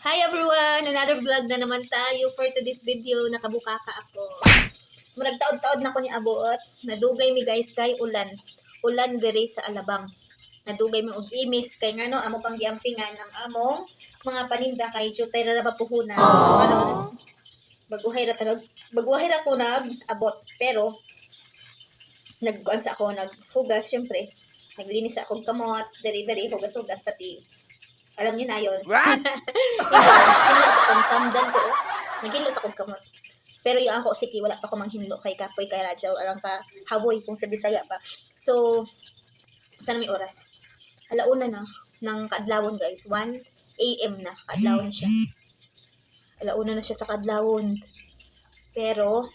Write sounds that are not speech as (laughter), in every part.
Hi everyone! Another vlog na naman tayo for today's video. Nakabuka ka ako. Murag taod-taod na ko ni Abot. Nadugay mi guys kay ulan. Ulan diri sa Alabang. Nadugay mi og imis kay ngano amo pang giampingan ang among mga paninda kay jutay ra ba puhunan. So karon baguhay ra tanog baguhay ra ko nag abot pero nagkuan sa ako naghugas syempre. Naglinis ako kamot, diri-diri hugas-hugas pati alam niyo na yun. (laughs) Hinlo sa kong samdan ko. oh. Naghinlo sa kong kamot. Pero yung ako siki, wala pa ko manghinlo kay Kapoy, kay Radyaw, alam pa, haboy kung sa Bisaya pa. So, saan may oras? Alauna na, ng kadlawon guys. 1 a.m. na, kadlawon siya. Alauna na siya sa kadlawon. Pero,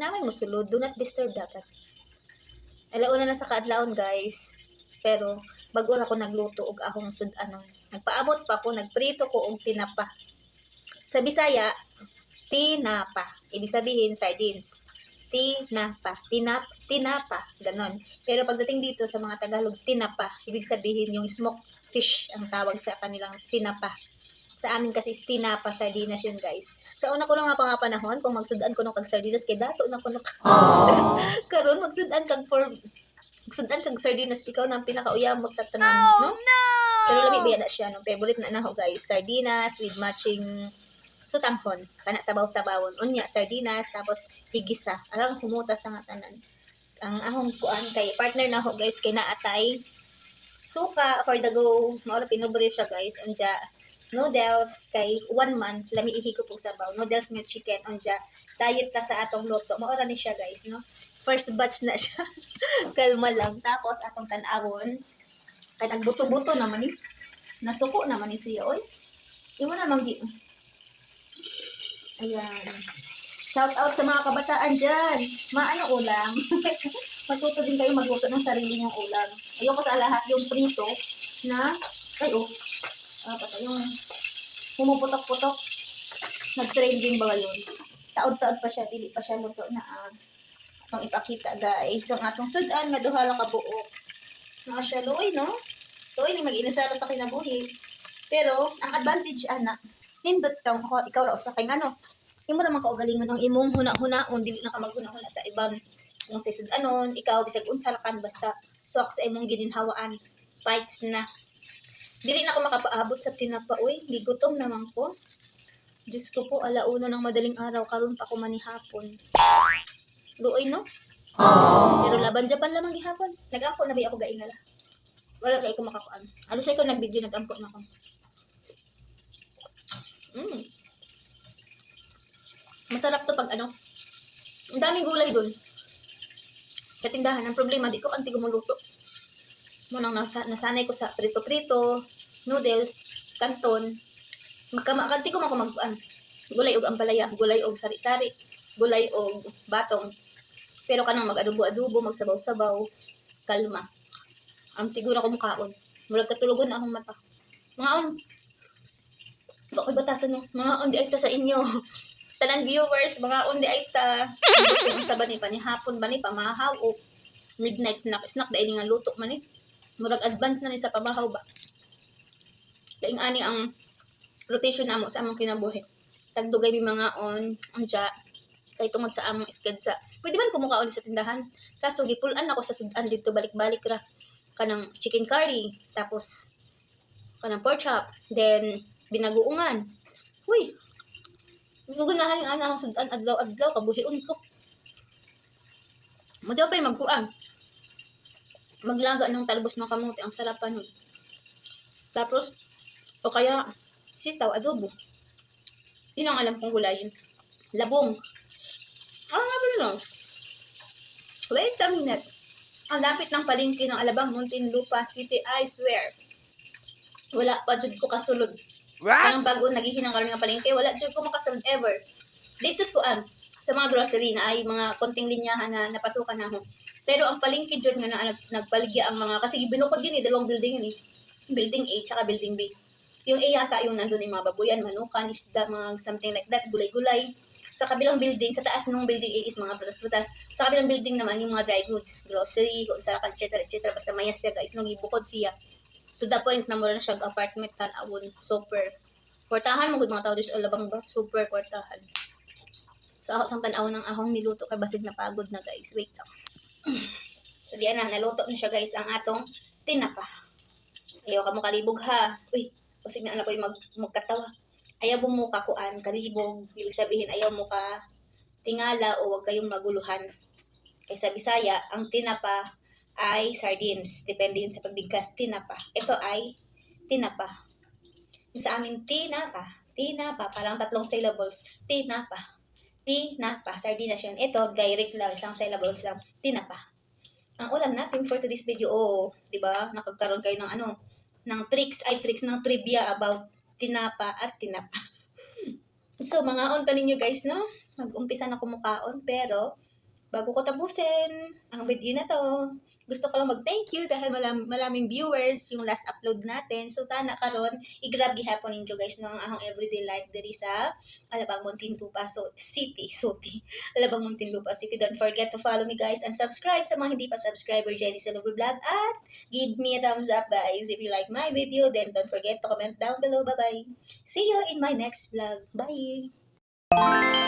naman mo sulod, do not disturb dapat. Alauna na sa kadlawon guys. Pero, bago ako nagluto og akong sudanon. Nagpaabot pa ako, nagprito ko og tinapa. Sa Bisaya, tinapa. Ibig sabihin, sardines. Tinapa. Tinap, tinapa. Ganon. Pero pagdating dito sa mga Tagalog, tinapa. Ibig sabihin, yung smoked fish ang tawag sa kanilang tinapa. Sa amin kasi is tinapa, sardinas yun guys. Sa una ko lang nga pa nga panahon, kung magsudaan ko ng kag sardinas, kay dato na ko nung (laughs) karon magsudaan kag for Magsundan kag sardinas ikaw nang pinakauyamot sa tanan, no? Pero lami biya na siya, no? Favorite na na ho, guys. Sardinas with matching sutanghon. Kana sabaw-sabawon. Unya, sardinas, tapos higisa. Alang humuta sa nga tanan. Ang ahong kuan kay partner na ho, guys, kay naatay. Suka for the go. Maura pinubre siya, guys. Anja, noodles kay one month lami ihiko po sabaw noodles nga chicken onja diet ta sa atong luto maura ni siya guys no first batch na siya. (laughs) Kalma lang. Tapos atong tan-awon. Kay nagbuto-buto naman ni nasuko naman ni siya oy imo na mang gi ayan. Shout out sa mga kabataan dyan. Maano ulam? (laughs) Matuto din kayo magluto ng sarili niyong ulam. Ayoko sa lahat yung prito na ay oh. Ah, patay yung pumuputok-putok nag-trending ba yun taod-taod pa siya dili pa siya luto na ah Itong ipakita guys, ang atong sudan nga duha lang ka buok. Nga siya luoy no? Luoy ni mag-inusara sa kinabuhi. Pero ang advantage ana, nindot kang ako ikaw ra usa kay ngano. Imo ra man ka ugalingon ang imong huna-hunaon dili na ka maghuna-huna sa ibang kung sa sudanon, ikaw bisag unsa ra kan basta swak sa imong gininhawaan. Fights na. Dili na ako makapaabot sa tinapa uy, gigutom naman ko. Diyos ko po, alauna ng madaling araw, karon pa ko manihapon. Luoy, no? Pero laban Japan lamang gihapon. Nagampo na ba ako gaingala? Wala kay ko makakuan. Ano siya ko nag-video nagampo na ako. Mm. Masarap to pag ano. Ang daming gulay dun. Katindahan. Ang problema, di ko anti gumuluto. Munang nasa, nasanay ko sa prito-prito, noodles, kanton. Magkama, kanti ko man ko magkuan. Gulay og ampalaya, gulay og sari-sari, gulay og batong. Pero kanang mag-adubo-adubo, magsabaw-sabaw, kalma. Ang tigura ko mukhaon. Murag katulugon na akong mata. Mga on, bakit batasan nyo? Mga on di ay ta sa inyo. (laughs) Tanan viewers, mga on di ay ta. Sa bani pa ni hapon bani pamahaw o midnight snack. Snack dahil nga luto man eh. Murag advance na ni sa pamahaw ba. Daing ani ang rotation na mo sa among kinabuhi. Tagdugay mi mga on, ang ja, kay tungod sa among sked sa pwede man kumukaon sa tindahan. Kaso gipulan ako sa sudan dito balik-balik ra. Kanang chicken curry tapos kanang pork chop then binaguungan. Uy gugunahan ana ang sudan adlaw-adlaw kabuhion ko. Mo pa magkuan. Maglaga ng talbos ng kamote ang sarapan nun. Tapos o kaya sitaw adobo. Yun ang alam kong gulayin labong Ah, nga ba no? Wait a minute. Ang lapit ng palengke ng Alabang, Muntinlupa City, I swear. Wala pa jud ko kasulod. What? Anong bago naghihinang karon nga palengke, wala jud ko makasulod ever. Dito ko an sa mga grocery na ay mga konting linyahan na napasukan na ako. Pero ang palengke jud nga na nag, nagbaligya ang mga kasi binukod yun eh, dalawang building yun eh. Building A tsaka building B. Yung A yata yung nandun yung mga babuyan, manukan, isda, mga something like that, gulay-gulay sa kabilang building, sa taas ng building A is mga prutas-prutas. Sa kabilang building naman, yung mga dry goods, grocery, kung saan etc. etc. Basta mayas siya guys, nung ibukod siya. To the point na mura na siya apartment tanawon. Super. Kwartahan mo gud mga tao dis alabang ba? Super kwartahan. So ako sang tanawon ng ahong niluto kay basig na pagod na guys. Wait lang. (clears throat) so diyan na naluto na siya guys ang atong tinapa. Ayaw ka mo kalibog ha. Uy, basig na ano po mag magkatawa. Ayaw mo ka kuan kalibog. Ibig sabihin ayaw mo ka tingala o wag kayong maguluhan. Kay sa Bisaya, ang tinapa ay sardines. Depende yun sa pagbigkas. Tinapa. Ito ay tinapa. Yung sa amin, tinapa. Tinapa. Parang tatlong syllables. Tinapa. Tinapa. Sardinas yun. Ito, direct lang. Isang syllables lang. Tinapa. Ang ulam natin for today's video, oh, di ba? Nakagkaroon kayo ng ano, ng tricks, ay tricks ng trivia about tinapa at tinapa. (laughs) So, mga on pa ninyo guys, no? Mag-umpisa na kumukaon, pero bago ko tapusin ang video na to, gusto ko lang mag-thank you dahil malam, maraming viewers yung last upload natin. So, tana karon i-grab gihapon ninyo guys no ang ahong everyday life diri sa Alabang Muntinlupa so, City. (laughs) City. Alabang Muntinlupa City. Don't forget to follow me guys and subscribe sa mga hindi pa subscriber Jenny Silver Vlog at give me a thumbs up guys if you like my video. Then don't forget to comment down below. Bye-bye. See you in my next vlog. Bye!